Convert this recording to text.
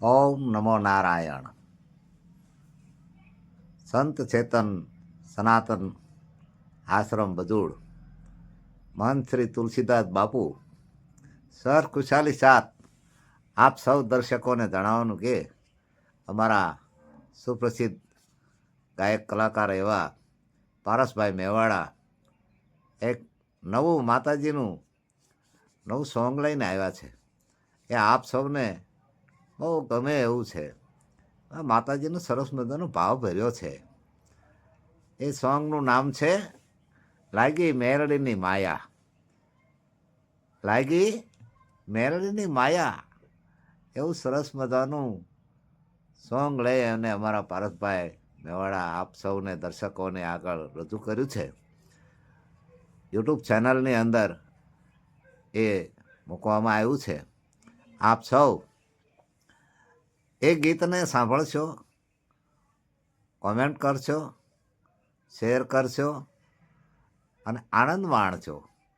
ઓમ નમો નારાયણ. સંત ચેતન સનાતન આશ્રમ બધુડ મહંત શ્રી તુલસીદાસ બાપુ, સર ખુશાલી સાત, આપ સૌ દર્શકોને જણાવવાનું કે અમારા સુપ્રસિદ્ધ ગાયક કલાકાર એવા પારસભાઈ મેવાડા એક નવું માતાજીનું નવું સોંગ લઈને આવ્યા છે. એ આપ સૌને બહુ ગમે એવું છે. આ માતાજીનો સરસ મજાનો ભાવ ભર્યો છે. એ સોંગનું નામ છે, લાગી મેરડીની માયા. લાગી મેરડીની માયા. એવું સરસ મજાનું સોંગ લઈ અને અમારા પારસભાઈ મેવાડા, આપ સૌને દર્શકોને આગળ રજૂ કર્યું છે. યુટ્યુબ ચેનલની અંદર એ મૂકવામાં આવ્યું છે. આપ સૌ એ ગીતને સાંભળશો કોમેન્ટ કરશો શેર કરશો અને આનંદ માણશો